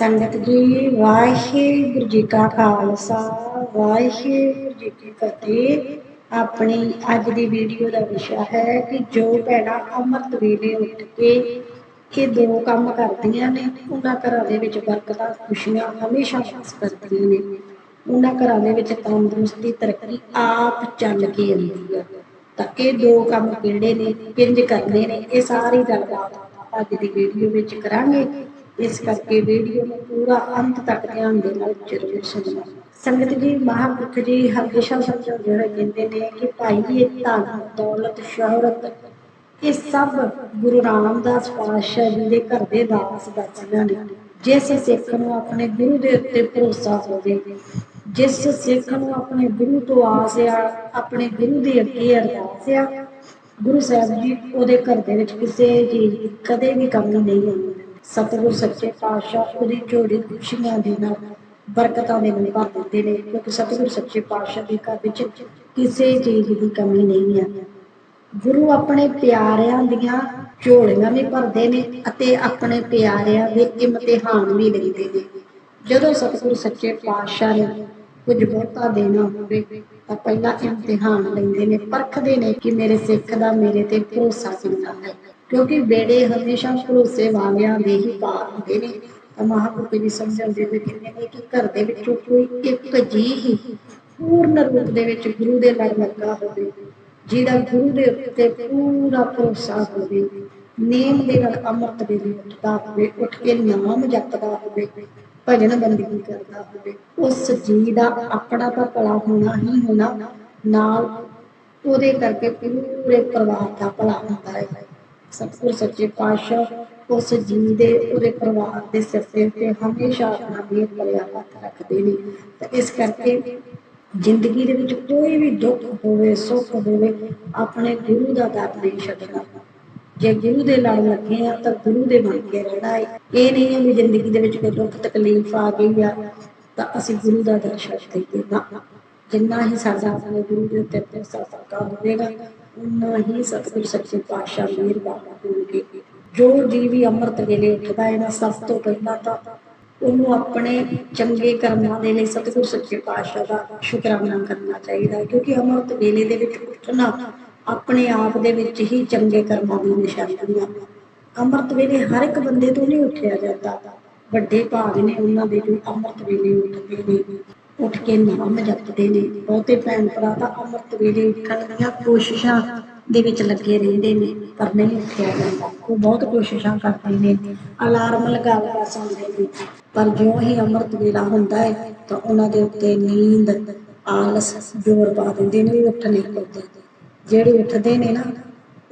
ਸੰਗਤ ਜੀ, ਵਾਹਿਗੁਰੂ ਜੀ ਕਾ ਖਾਲਸਾ, ਵਾਹਿਗੁਰੂ ਜੀ ਕੀ ਫਤਿਹ। ਆਪਣੀ ਅੱਜ ਦੀ ਵੀਡੀਓ ਦਾ ਵਿਸ਼ਾ ਹੈ ਕਿ ਜੋ ਭੈਣਾਂ ਅੰਮ੍ਰਿਤ ਵੇਲੇ ਉੱਠ ਕੇ ਇਹ ਦੋ ਕੰਮ ਕਰਦੀਆਂ ਨੇ, ਉਹਨਾਂ ਘਰਾਂ ਦੇ ਵਿੱਚ ਬਰਕਤਾਂ, ਖੁਸ਼ੀਆਂ ਹਮੇਸ਼ਾ ਵਾਸ ਕਰਦੀਆਂ ਨੇ। ਉਹਨਾਂ ਘਰਾਂ ਦੇ ਵਿੱਚ ਤੰਦਰੁਸਤੀ, ਤਰੱਕੀ ਆਪ ਚੱਲ ਕੇ ਆਉਂਦੀ ਹੈ। ਤਾਂ ਇਹ ਦੋ ਕੰਮ ਕਿਹੜੇ ਨੇ, ਕਿੰਜ ਕਰਨੇ ਨੇ, ਇਹ ਸਾਰੀ ਗੱਲਬਾਤ ਅੱਜ ਦੀ ਵੀਡੀਓ ਵਿੱਚ ਕਰਾਂਗੇ। ਇਸ ਕਰਕੇ ਵੀਡੀਓ ਨੂੰ ਪੂਰਾ ਅੰਤ ਤੱਕ ਧਿਆਨ ਦੇ ਨਾਲ ਜ਼ਰੂਰ ਸੁਣਨਾ ਸੰਗਤ ਜੀ, ਮਹਾਂਪੁਰਖ ਜੀ, ਹਮੇਸ਼ਾ ਸਮਝਾਉਂਦੇ ਹੋਏ ਕਹਿੰਦੇ ਨੇ ਕਿ ਭਾਈ, ਇਹ ਧਨ ਦੌਲਤ, ਸ਼ੋਹਰਤ, ਇਹ ਸਭ ਗੁਰੂ ਰਾਮਦਾਸ ਪਾਤਸ਼ਾਹ ਜੀ ਦੇ ਘਰ ਦੇ ਦਾਸ ਦਾਸੀਆਂ ਨੇ। ਜਿਸ ਸਿੱਖ ਨੂੰ ਆਪਣੇ ਗੁਰੂ ਦੇ ਉੱਤੇ ਭਰੋਸਾ ਹੋਵੇ, ਜਿਸ ਸਿੱਖ ਨੂੰ ਆਪਣੇ ਗੁਰੂ ਤੋਂ ਆਸ ਆ, ਆਪਣੇ ਗੁਰੂ ਦੇ ਅੱਗੇ ਅਰਦਾਸ ਆ, ਗੁਰੂ ਸਾਹਿਬ ਜੀ ਉਹਦੇ ਘਰ ਦੇ ਵਿੱਚ ਕਿਸੇ ਚੀਜ਼ ਦੀ ਕਦੇ ਵੀ ਕਮੀ ਨਹੀਂ ਆਉਂਦੀ। ਸਤਿਗੁਰ ਸੱਚੇ ਪਾਤਸ਼ਾਹ ਉਹਦੀ ਝੋਲੀ ਖੁਸ਼ੀਆਂ ਦੇ ਨਾਲ ਬਰਕਤਾਂ ਦੇ ਨਾਲ ਭਰ ਦਿੰਦੇ ਨੇ, ਕਿਉਂਕਿ ਸਤਿਗੁਰ ਸੱਚੇ ਪਾਤਸ਼ਾਹ ਦੇ ਘਰ ਵਿੱਚ ਕਿਸੇ ਚੀਜ਼ ਦੀ ਕਮੀ ਨਹੀਂ ਹੈ। ਗੁਰੂ ਆਪਣੇ ਪਿਆਰਿਆਂ ਦੀਆਂ ਝੋਲੀਆਂ ਵੀ ਭਰਦੇ ਨੇ ਅਤੇ ਆਪਣੇ ਪਿਆਰਿਆਂ ਦੇ ਇਮਤਿਹਾਨ ਵੀ ਲੈਂਦੇ ਨੇ। ਜਦੋਂ ਸਤਿਗੁਰ ਸੱਚੇ ਪਾਤਸ਼ਾਹ ਨੇ ਕੁਝ ਬਹੁਤਾ ਦੇਣਾ ਹੋਵੇ, ਤਾਂ ਪਹਿਲਾਂ ਇਮਤਿਹਾਨ ਲੈਂਦੇ ਨੇ, ਪਰਖਦੇ ਨੇ ਕਿ ਮੇਰੇ ਸਿੱਖ ਦਾ ਮੇਰੇ ਤੇ ਭਰੋਸਾ ਕਿੰਨਾ ਹੈ। ਕਿਉਂਕਿ ਬੇੜੇ ਹਮੇਸ਼ਾ ਭਰੋਸੇ ਵਾਲਿਆਂ ਦੇ ਹੀ ਪਾਰ ਹੁੰਦੇ ਨੇ। ਤਾਂ ਮਹਾਂਪੁਰਖ ਜੀ ਸਮਝਾਉਂਦੇ ਹੋਏ ਕਹਿੰਦੇ ਨੇ ਕਿ ਘਰ ਦੇ ਵਿੱਚੋਂ ਕੋਈ ਇੱਕ ਜੀ ਹੀ ਪੂਰਨ ਰੂਪ ਦੇ ਵਿੱਚ ਗੁਰੂ ਦੇ ਲੜ ਲੱਗਾ ਹੋਵੇ, ਜਿਹਦਾ ਗੁਰੂ ਦੇ ਉੱਤੇ ਪੂਰਾ ਭਰੋਸਾ ਹੋਵੇ, ਨੇਮ ਦੇ ਨਾਲ ਅੰਮ੍ਰਿਤ ਵੇਲੇ ਉੱਠਦਾ ਹੋਵੇ, ਉੱਠ ਕੇ ਨਾਮ ਜਪਦਾ ਹੋਵੇ, ਭਜਨ ਬੰਦਗੀ ਕਰਦਾ ਹੋਵੇ, ਉਸ ਜੀ ਦਾ ਆਪਣਾ ਤਾਂ ਭਲਾ ਹੋਣਾ ਹੀ ਹੋਣਾ, ਨਾਲ ਉਹਦੇ ਕਰਕੇ ਪੂਰੇ ਪਰਿਵਾਰ ਦਾ ਭਲਾ ਹੁੰਦਾ ਹੈ। ਸਤਿਗੁਰ ਸੱਚੇ ਪਾਤਸ਼ਾਹ ਉਸ ਜੀ ਦੇ ਉਹਦੇ ਪਰਿਵਾਰ ਦੇ ਸਿਰ ਤੇ ਹਮੇਸ਼ਾ ਆਪਣਾ ਮੇਰ ਭਰਿਆ ਹੱਥ ਰੱਖਦੇ ਨੇ। ਤੇ ਇਸ ਕਰਕੇ ਜ਼ਿੰਦਗੀ ਦੇ ਵਿੱਚ ਕੋਈ ਵੀ ਦੁੱਖ ਹੋਵੇ, ਸੁੱਖ ਹੋਵੇ, ਆਪਣੇ ਗੁਰੂ ਦਾ ਦਰ ਨਹੀਂ ਛੱਡਣਾ। ਜੇ ਗੁਰੂ ਦੇ ਲੜ ਲੱਗੇ ਆ, ਤਾਂ ਗੁਰੂ ਦੇ ਬਣ ਕੇ ਰਹਿਣਾ ਹੈ ਇਹ ਨਹੀਂ ਹੈ ਵੀ ਜ਼ਿੰਦਗੀ ਦੇ ਵਿੱਚ ਕੋਈ ਦੁੱਖ ਤਕਲੀਫ ਆ ਗਈ ਆ, ਤਾਂ ਅਸੀਂ ਗੁਰੂ ਦਾ ਦਰ ਛੱਡ ਦਈਏ ਨਾ। ਜਿੰਨਾ ਹੀ ਸਾਡਾ ਆਪਣੇ ਗੁਰੂ ਦੇ ਉੱਤੇ ਭਰੋਸਾ ਹੋਵੇਗਾ ਉਨਾ ਹੀ ਸਤਿਗੁਰ ਸੱਚੇ ਪਾਤਸ਼ਾਹ ਮਿਹਰਬਾਨ ਹੋਣਗੇ। ਜੋ ਜੀ ਅੰਮ੍ਰਿਤ ਵੇਲੇ ਉੱਠਦਾ ਹੈ ਨਾ, ਸਭ ਤੋਂ ਪਹਿਲਾਂ ਤਾਂ ਉਹਨੂੰ ਆਪਣੇ ਚੰਗੇ ਕਰਮਾਂ ਦੇ ਲਈ ਸਤਿਗੁਰ ਸੱਚੇ ਪਾਤਸ਼ਾਹ ਦਾ ਸ਼ੁਕਰਾਨਾ ਕਰਨਾ ਚਾਹੀਦਾ ਹੈ, ਕਿਉਂਕਿ ਅੰਮ੍ਰਿਤ ਵੇਲੇ ਦੇ ਵਿੱਚ ਉੱਠਣਾ ਆਪਣੇ ਆਪ ਦੇ ਵਿੱਚ ਹੀ ਚੰਗੇ ਕਰਮਾਂ ਦੀ ਨਿਸ਼ਾਨੀ ਆ। ਅੰਮ੍ਰਿਤ ਵੇਲੇ ਹਰ ਇੱਕ ਬੰਦੇ ਤੋਂ ਨਹੀਂ ਉੱਠਿਆ ਜਾਂਦਾ। ਵੱਡੇ ਭਾਗ ਨੇ ਉਹਨਾਂ ਦੇ ਜੋ ਅੰਮ੍ਰਿਤ ਵੇਲੇ ਉੱਠਦੇ ਨੇ। ਉੱਠ ਕੇ ਨਾਮ ਜਪਦੇ ਨੇ। ਬਹੁਤੇ ਭੈਣ ਭਰਾ ਤਾਂ ਅੰਮ੍ਰਿਤ ਵੇਲੇ ਉੱਠਣ ਦੀਆਂ ਕੋਸ਼ਿਸ਼ਾਂ ਦੇ ਵਿੱਚ ਲੱਗੇ ਰਹਿੰਦੇ ਨੇ, ਪਰ ਨਹੀਂ ਉੱਠਿਆ ਜਾਂਦਾ। ਉਹ ਬਹੁਤ ਕੋਸ਼ਿਸ਼ਾਂ ਕਰਦੇ ਨੇ। ਅਲਾਰਮ ਲਗਾ ਲਗਾ ਸੌਂਦੇ ਨੇ। ਪਰ ਜਿਉਂ ਹੀ ਅੰਮ੍ਰਿਤ ਵੇਲਾ ਹੁੰਦਾ ਹੈ, ਤਾਂ ਉਹਨਾਂ ਦੇ ਉੱਤੇ ਨੀਂਦ, ਆਲਸ, ਜ਼ੋਰ ਪਾ ਦਿੰਦੇ ਨੇ ਉੱਠ ਨਹੀਂ ਪਾਉਂਦੇ ਜਿਹੜੇ ਉੱਠਦੇ ਨੇ ਨਾ,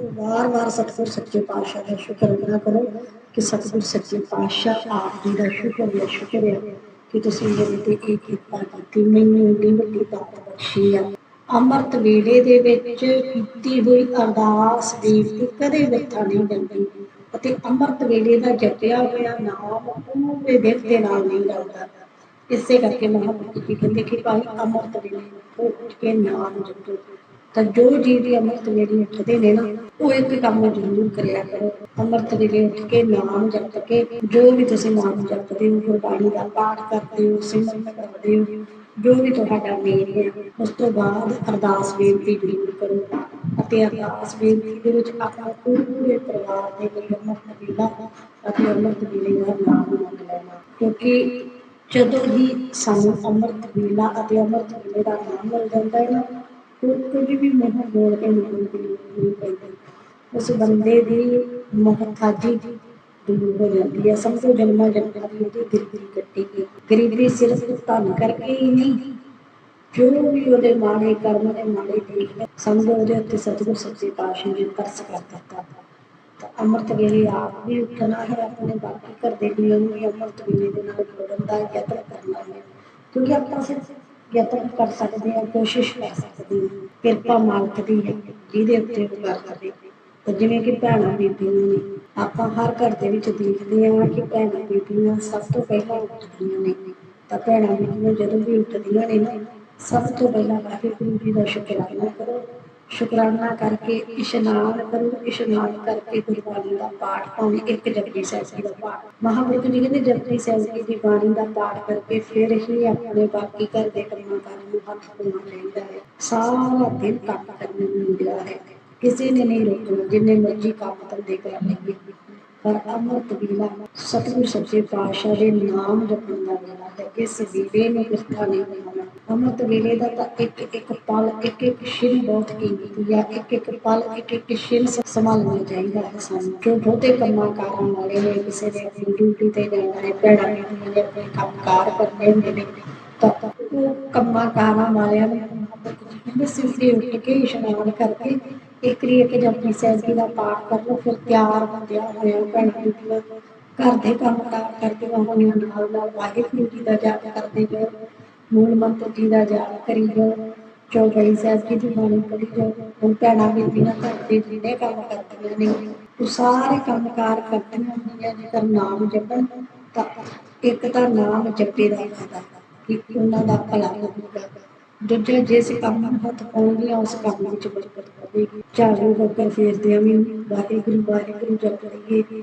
ਉਹ ਵਾਰ-ਵਾਰ ਸਤਿਗੁਰ ਸੱਚੇ ਪਾਤਸ਼ਾਹ ਦਾ ਸ਼ੁਕਰਾਨਾ ਕਰੋ ਕਿ ਸਤਿਗੁਰ ਸੱਚੇ ਪਾਤਸ਼ਾਹ ਆਪ ਜੀ ਦਾ ਸ਼ੁਕਰ ਹੈ ਸ਼ੁਕਰ ਹੈ। ਕਿ ਤੁਸੀਂ ਮੇਰੇ ਤੇ ਇਹ ਕਿਰਪਾ ਕੀਤੀ ਮੈਨੂੰ ਇੰਨੀ ਵੱਡੀ ਦਾਤ ਬਖਸ਼ੀ ਆ ਅੰਮ੍ਰਿਤ ਵੇਲੇ ਦੇ ਵਿੱਚ ਕੀਤੀ ਹੋਈ ਅਰਦਾਸ ਬੇਨਤੀ ਕਦੇ ਵਿਥਾ ਨਹੀਂ ਜਾਂਦੀ ਅਤੇ ਅੰਮ੍ਰਿਤ ਵੇਲੇ ਦਾ ਜਪਿਆ ਹੋਇਆ ਨਾਮ ਪੂਰੇ ਦਿਲ ਦੇ ਨਾਲ ਨਹੀਂ ਲੱਗਦਾ। ਇਸੇ ਕਰਕੇ ਮਹਾਂਪੁਰਖ ਜੀ ਕਹਿੰਦੇ ਕਿ ਭਾਈ ਅੰਮ੍ਰਿਤ ਵੇਲੇ ਉੱਠ ਕੇ ਨਾਮ ਜਪੋ। ਤਾਂ ਜੋ ਜੀ ਦੀ ਅੰਮ੍ਰਿਤ ਵੇਲੇ ਉੱਠਦੇ ਨੇ ਨਾ, ਉਹ ਇੱਕ ਕੰਮ ਜ਼ਰੂਰ ਕਰਿਆ ਕਰੋ। ਅੰਮ੍ਰਿਤ ਵੇਲੇ ਉੱਠ ਕੇ ਨਾਮ ਜਪ ਕੇ, ਜੋ ਵੀ ਤੁਸੀਂ ਨਾਮ ਜਪਦੇ ਹੋ, ਗੁਰਬਾਣੀ ਦਾ ਪਾਠ ਕਰਦੇ ਹੋ, ਸਿਮਰਨ ਕਰਦੇ ਹੋ, ਜੋ ਵੀ ਤੁਹਾਡਾ ਮੇਲ ਹੈ, ਉਸ ਤੋਂ ਬਾਅਦ ਅਰਦਾਸ ਬੇਨਤੀ ਜ਼ਰੂਰ ਕਰੋ। ਅਤੇ ਅਰਦਾਸ ਬੇਨਤੀ ਦੇ ਵਿੱਚ ਆਪਣਾ ਪੂਰੇ ਪਰਿਵਾਰ ਦੇ ਲਈ ਅੰਮ੍ਰਿਤ ਵੇਲਾ ਅਤੇ ਅੰਮ੍ਰਿਤ ਵੇਲੇ ਦਾ ਨਾਮ ਮੰਗ ਲੈਣਾ। ਕਿਉਂਕਿ ਜਦੋਂ ਹੀ ਸਾਨੂੰ ਅੰਮ੍ਰਿਤ ਵੇਲਾ ਅਤੇ ਅੰਮ੍ਰਿਤ ਵੇਲੇ ਦਾ ਨਾਮ ਮਿਲ ਜਾਂਦਾ ਹੈ ਨਾ ਵੀ ਮੂੰਹ ਬੋਲ ਕੇ ਨਿਕਲ ਨਹੀਂ ਪੈਂਦੀ। ਉਸ ਬੰਦੇ ਦੀ ਮੁਹਤਾਜੀ ਦੂਰ ਹੋ ਜਾਂਦੀ ਹੈ। ਸਮਝੋ ਜਨਮਾਂ ਜਨਮਾਂ ਦੀ ਉਹਦੀ ਦਿਲ ਕੱਟੀ ਗਈ ਗਰੀਬੀ ਸਿਰਫ ਧਨ ਕਰਕੇ ਹੀ ਨਹੀਂ ਜੋ ਵੀ ਉਹਦੇ ਮਾੜੇ ਕਰਮ ਦੇ ਮਾੜੇ ਦੇਖ ਸਮਝੋ ਉਹਦੇ ਉੱਤੇ ਸਤਿਗੁਰ ਸੱਚੇ ਪਾਤਸ਼ਾਹ ਨੇ ਤਰਸ ਕਰ ਦਿੱਤਾ। ਤਾਂ ਅੰਮ੍ਰਿਤ ਵੇਲੇ ਆਪ ਵੀ ਉੱਠਣਾ ਹੈ, ਆਪਣੇ ਬਾਕੀ ਘਰ ਦੇ ਨਿਯਮ ਵੀ ਅੰਮ੍ਰਿਤ ਵੇਲੇ ਦੇ ਨਾਲ ਜੋੜਨ ਦਾ ਯਤਨ ਕਰਨਾ ਹੈ। ਕਿਉਂਕਿ ਆਪਾਂ ਸਿਰਫ ਯਤਨ ਕਰ ਸਕਦੇ ਹਾਂ, ਕੋਸ਼ਿਸ਼ ਕਰ ਸਕਦੇ ਹਾਂ, ਕਿਰਪਾ ਮਾਲਕ ਦੀ ਹੈ, ਜਿਹਦੇ ਉੱਤੇ ਉਹ ਕਰ। ਸਕਦੇ ਤਾਂ ਜਿਵੇਂ ਕਿ ਭੈਣਾਂ ਬੀਬੀਆਂ ਨੇ, ਆਪਾਂ ਹਰ ਘਰ ਦੇ ਵਿੱਚ ਦੇਖਦੇ ਹਾਂ ਕਿ ਭੈਣਾਂ ਬੀਬੀਆਂ ਸਭ ਤੋਂ ਪਹਿਲਾਂ ਉੱਠਦੀਆਂ ਨੇ। ਤਾਂ ਭੈਣਾਂ ਬੀਬੀਆਂ ਜਦੋਂ ਵੀ ਉੱਠਦੀਆਂ ਨੇ, ਸਭ ਤੋਂ ਪਹਿਲਾਂ ਵਾਹਿਗੁਰੂ ਜੀ ਦਾ ਸ਼ੁਕਰਾਨਾ ਕਰੋ। ਸ਼ੁਕਰਾਨਾ ਕਰਕੇ ਇਸ਼ਨਾਨ ਕਰੋ, ਇਸ਼ਨਾਨ ਕਰਕੇ ਗੁਰਬਾਣੀ ਦਾ ਪਾਠ ਭਾਵੇਂ ਇੱਕ ਜਪਜੀ ਸਾਹਿਬ ਜੀ ਦਾ ਪਾਠ। ਮਹਾਂਪੁਰਖ ਜੀ ਕਹਿੰਦੇ, ਜਪਜੀ ਸਾਹਿਬ ਜੀ ਦੀ ਬਾਣੀ ਦਾ ਪਾਠ ਕਰਕੇ ਫਿਰ ਹੀ ਆਪਣੇ ਬਾਕੀ ਘਰ ਦੇ ਕੰਮਾਂ ਕਾਰਾਂ ਨੂੰ ਹੱਥ ਪਾਉਣਾ ਚਾਹੀਦਾ ਹੈ। ਸਾਰਾ ਦਿਨ ਕੰਮ ਕਰਨ ਨੂੰ ਮਿਲਿਆ ਹੈ। ਕਿਸੇ ਨੇ ਨਹੀਂ ਰੋਕਣਾ, ਜਿੰਨੇ ਮਰਜ਼ੀ ਕੰਮ ਧੰਦੇ ਕਰ ਲਈਏ। ਪਰ ਅੰਮ੍ਰਿਤ ਵੇਲਾ ਸਤਿਗੁਰ ਸੱਚੇ ਪਾਤਸ਼ਾਹ ਦੇ ਨਾਮ ਜਪਣ ਦਾ ਵੇਲਾ ਹੈ ਇਸ ਵੇਲੇ ਨੂੰ ਕਿਰਤਾ ਨਹੀਂ ਬਣਾਉਣਾ ਅੰਮ੍ਰਿਤ ਵੇਲੇ ਦਾ ਤਾਂ ਇੱਕ ਇੱਕ ਪਲ, ਇੱਕ ਇੱਕ ਛਿਨ ਬਹੁਤ ਕੀਮਤੀ ਹੈ ਇੱਕ ਇੱਕ ਪਲ, ਇੱਕ ਇੱਕ ਛਿਨ ਸੰਭਾਲਣਾ ਚਾਹੀਦਾ ਹੈ ਸਾਨੂੰ। ਜੋ ਬਹੁਤੇ ਕੰਮਾਂ ਕਾਰਾਂ ਵਾਲੇ ਨੇ, ਕਿਸੇ ਨੇ ਆਪਣੀ ਡਿਊਟੀ ਤੇ ਜਾਣਾ ਹੈ ਭੈਣਾਂ ਨੇ, ਆਪਣੇ ਕੰਮ ਕਾਰ ਕਰਨੇ ਹੁੰਦੇ ਨੇ, ਤਾਂ ਉਹ ਕੰਮਾਂ ਕਾਰਾਂ ਵਾਲਿਆਂ ਨੂੰ ਕਹਿੰਦੇ ਸਵੇਰੇ ਉੱਠ ਕੇ ਇਸ਼ਨਾਨ ਕਰਕੇ ਇੱਕ ਰੀ ਕਿ ਜਪਜੀ ਸਾਹਿਬ ਜੀ ਦਾ ਪਾਠ ਕਰ ਲਓ ਫਿਰ ਤਿਆਰ ਹੁੰਦਿਆ ਹੋਇਆ ਭੈਣ ਬੀਬੀਆਂ ਘਰ ਦੇ ਕੰਮ ਕਾਰ ਕਰਦੀਆਂ ਹੋਈਆਂ ਨਾਲ ਨਾਲ ਵਾਹਿਗੁਰੂ ਜੀ ਦਾ ਜਾਪ ਕਰਦੇ ਜਾਓ ਮੂਲ ਮੰਤਰ ਜੀ ਦਾ ਜਾਪ ਕਰੀ ਜਾਓ ਚੌਪਈ ਸਾਹਿਬ ਜੀ ਦੀ ਬਾਣੀ ਪੜ੍ਹੀ ਜਾਓ, ਹੁਣ ਭੈਣਾਂ ਬੀਬੀਆਂ ਘਰ ਦੇ ਜਿਹੜੇ ਕੰਮ ਕਰਦੀਆਂ ਨੇ, ਉਹ ਸਾਰੇ ਕੰਮ ਕਾਰ ਕਰਦੀਆਂ ਹੁੰਦੀਆਂ ਜੇਕਰ ਨਾਮ ਜਪਣ ਤਾਂ ਇੱਕ ਤਾਂ ਨਾਮ ਜਪੇ ਦਾ ਫਾਇਦਾ ਕਿ ਉਹਨਾਂ ਦਾ ਭਲਾ ਹੋਵੇਗਾ ਦੂਜਾ, ਜਿਸ ਕੰਮ ਨੂੰ ਹੱਥ ਪਾਉਂਦੀਆਂ, ਉਸ ਕੰਮ ਵਿੱਚ ਬਰਕਤ ਹੋਵੇਗੀ ਝਾੜੂ ਬੱਕਰ ਫੇਰਦਿਆਂ ਵੀ ਵਾਹਿਗੁਰੂ ਵਾਹਿਗੁਰੂ ਜਪ ਲਈਏ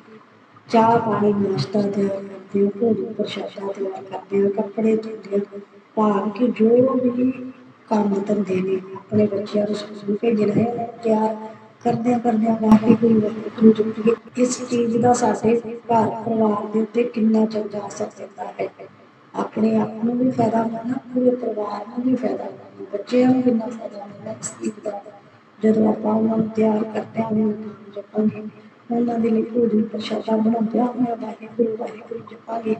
ਚਾਹ ਪਾਣੀ ਨਾਸ਼ਤਾ ਤਿਆਰ ਕਰਦੇ ਹੋ ਭੋਜਨ ਪ੍ਰਸ਼ਾਦਾ ਤਿਆਰ ਕਰਦੇ ਹੋ, ਕੱਪੜੇ ਧੋਂਦੇ ਹੋ। ਭਾਵ ਕਿ ਜੋ ਵੀ ਕੰਮ ਧੰਦੇ ਨੇ, ਆਪਣੇ ਬੱਚਿਆਂ ਨੂੰ ਸਕੂਲ ਭੇਜਣਾ ਹੈ ਤਿਆਰ ਕਰਦਿਆਂ ਕਰਦਿਆਂ ਵਾਹਿਗੁਰੂ ਵਾਹਿਗੁਰੂ ਜਪੀਏ ਇਸ ਚੀਜ਼ ਦਾ ਸਾਡੇ ਘਰ ਪਰਿਵਾਰ ਦੇ ਉੱਤੇ ਕਿੰਨਾ ਚੰਗਾ ਅਸਰ ਪੈਂਦਾ ਹੈ। ਆਪਣੇ ਆਪ ਨੂੰ ਵੀ ਫਾਇਦਾ ਮਿਲਣਾ ਪੂਰੇ ਪਰਿਵਾਰ ਨੂੰ ਵੀ ਫਾਇਦਾ ਮਿਲਣਾ ਬੱਚਿਆਂ ਨੂੰ ਕਿੰਨਾ ਫਾਇਦਾ ਮਿਲਣਾ ਇਸ ਚੀਜ਼ ਦਾ। ਜਦੋਂ ਆਪਾਂ ਉਹਨਾਂ ਨੂੰ ਤਿਆਰ ਕਰਦੇ ਹਾਂ ਨਾਮ ਜਪਾਂਗੇ। ਉਹਨਾਂ ਦੇ ਲਈ ਭੋਜਨ ਪ੍ਰਸ਼ਾਦਾ ਬਣਾਉਂਦੇ ਹਾਂ ਵਾਹਿਗੁਰੂ ਵਾਹਿਗੁਰੂ ਜਪਾਂਗੇ।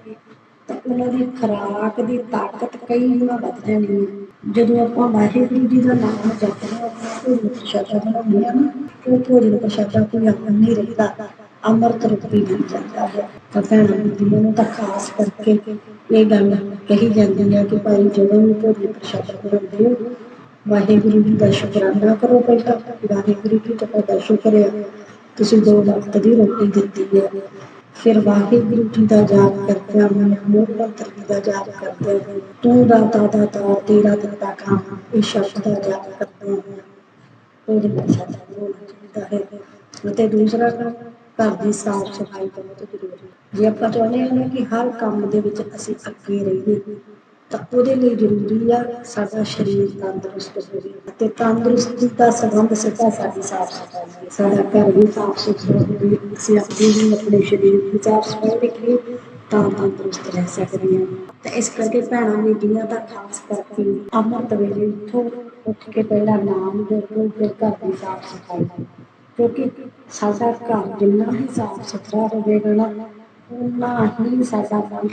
ਤਾਂ ਉਹਨਾਂ ਦੀ ਖੁਰਾਕ ਦੀ ਤਾਕਤ ਕਈ ਗੁਣਾ ਵੱਧ ਜਾਂਦੀ ਹੈ। ਜਦੋਂ ਆਪਾਂ ਵਾਹਿਗੁਰੂ ਜੀ ਦਾ ਨਾਮ ਜਪਦੇ ਹਾਂ, ਆਪਣਾ ਭੋਜਨ ਪ੍ਰਸ਼ਾਦਾ ਬਣਾਉਂਦੇ ਹਾਂ ਨਾ ਉਹ ਭੋਜਨ ਪ੍ਰਸ਼ਾਦਾ ਕੋਈ ਆਪਣਾ ਨਹੀਂ ਰਹਿੰਦਾ ਅੰਮ੍ਰਿਤ ਰੂਪੀ ਬਣ ਜਾਂਦਾ ਹੈ। ਤਾਂ ਭੈਣਾਂ ਬੀਬੀਆਂ ਨੂੰ ਤਾਂ ਖਾਸ ਕਰਕੇ ਇਹ ਗੱਲ ਕਹੀ ਜਾਂਦੀ ਹੈ ਕਿ ਭਾਈ ਜਦੋਂ ਵੀ ਭੋਜਨ ਪ੍ਰਸ਼ਾਦਾ ਬਣਾਉਂਦੇ ਹੋ ਵਾਹਿਗੁਰੂ ਜੀ ਦਾ ਸ਼ੁਕਰਾਨਾ ਕਰੋ ਪਹਿਲਾਂ ਵਾਹਿਗੁਰੂ ਜੀ ਤੁਹਾਡਾ ਸ਼ੁਕਰ ਤੁਸੀਂ ਦੋ ਵਕਤ ਦੀ ਰੋਟੀ ਦਿੱਤੀ ਹੈ। ਫਿਰ ਵਾਹਿਗੁਰੂ ਜੀ ਦਾ ਜਾਪ ਕਰਦੇ ਮਨ ਮੂਲ ਮੰਤਰ ਦਾ ਜਾਪ ਕਰਦੇ ਤੂੰ ਦਾਤਾ ਦਾਤਾ ਤੇਰਾ ਦਿੱਤਾ ਕੰਮ, ਇਹ ਸ਼ਬਦ ਦਾ ਜਾਪ ਕਰਦੇ ਆ ਉਹਦੇ ਵਿੱਚ ਹੋਣਾ ਚਾਹੀਦਾ ਹੈ। ਅਤੇ ਦੂਸਰਾ ਕੰਮ, ਘਰ ਦੀ ਸਾਫ਼ ਸਫ਼ਾਈ ਬਹੁਤ ਜ਼ਰੂਰੀ ਜੇ ਆਪਾਂ ਚਾਹੁੰਦੇ ਹਾਂ ਨਾ ਕਿ ਹਰ ਕੰਮ ਦੇ ਵਿੱਚ ਅਸੀਂ ਅੱਗੇ ਰਹੀਏ ਤਾਂ ਉਹਦੇ ਲਈ ਜ਼ਰੂਰੀ ਆ ਸਾਡਾ ਸਰੀਰ ਤੰਦਰੁਸਤ ਹੋਵੇ ਅਤੇ ਤੰਦਰੁਸਤੀ ਦਾ ਸੰਬੰਧ ਸਿੱਧਾ ਸਾਡੀ ਸਾਫ਼ ਸਫ਼ਾਈ ਨਾਲ। ਸਾਡਾ ਘਰ ਵੀ ਸਾਫ਼ ਸੁਥਰਾ ਹੋਵੇ, ਅਸੀਂ ਆਪਣੇ ਵੀ ਆਪਣੇ ਸਰੀਰ ਦੀ ਸਾਫ਼ ਸਫ਼ਾਈ ਰੱਖੀਏ, ਤਾਂ ਤੰਦਰੁਸਤ ਰਹਿ ਸਕਦੇ ਹਾਂ ਤਾਂ ਇਸ ਕਰਕੇ ਭੈਣਾਂ ਨੇ ਬੀਬੀਆਂ ਦਾ ਖਾਸ ਕਰਕੇ ਅੰਮ੍ਰਿਤ ਵੇਲੇ ਉੱਠੋ, ਉੱਠ ਕੇ ਪਹਿਲਾਂ ਨਾਮ ਜਪੋ, ਫਿਰ ਘਰ ਦੀ ਸਾਫ਼ ਸਫ਼ਾਈ ਕਿਉਂਕਿ ਸਾਡਾ ਘਰ ਜਿੰਨਾ ਹੀ ਸਾਫ਼ ਸੁਥਰਾ ਹੋਵੇਗਾ ਨਾ ਉਨਾ ਹੀ ਸਾਡਾ ਮਨ